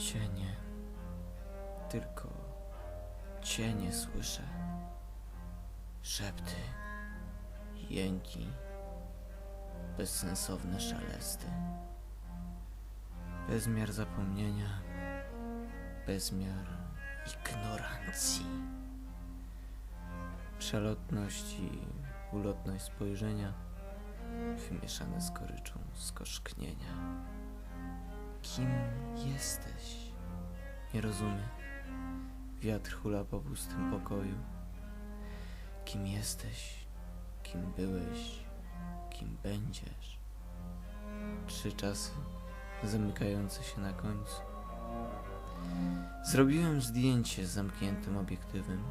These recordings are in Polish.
Cienie. Tylko cienie słyszę. Szepty, jęki, bezsensowne szelesty. Bezmiar zapomnienia, bezmiar ignorancji. Przelotność i ulotność spojrzenia wymieszane z goryczą skoszknienia. Kim jesteś? Nie rozumie. Wiatr hula po pustym pokoju. Kim jesteś? Kim byłeś? Kim będziesz? Trzy czasy zamykające się na końcu. Zrobiłem zdjęcie z zamkniętym obiektywem,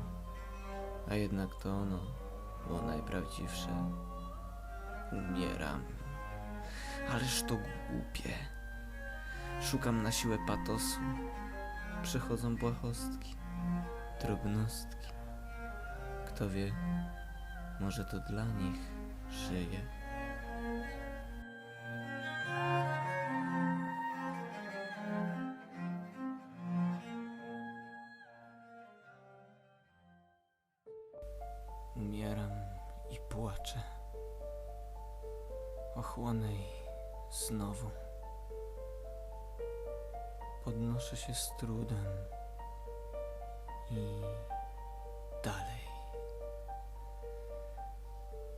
a jednak to ono było najprawdziwsze. Umieram. Ależ to głupie. Szukam na siłę patosu. Przychodzą błahostki, drobnostki. Kto wie, może to dla nich żyje. Umieram i płaczę. Ochłonę i znowu. Podnoszę się z trudem i dalej.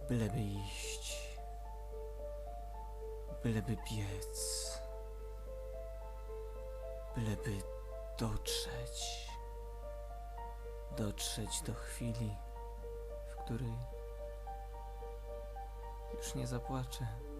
Byleby iść, byleby biec, byleby dotrzeć, dotrzeć do chwili, w której już nie zapłaczę.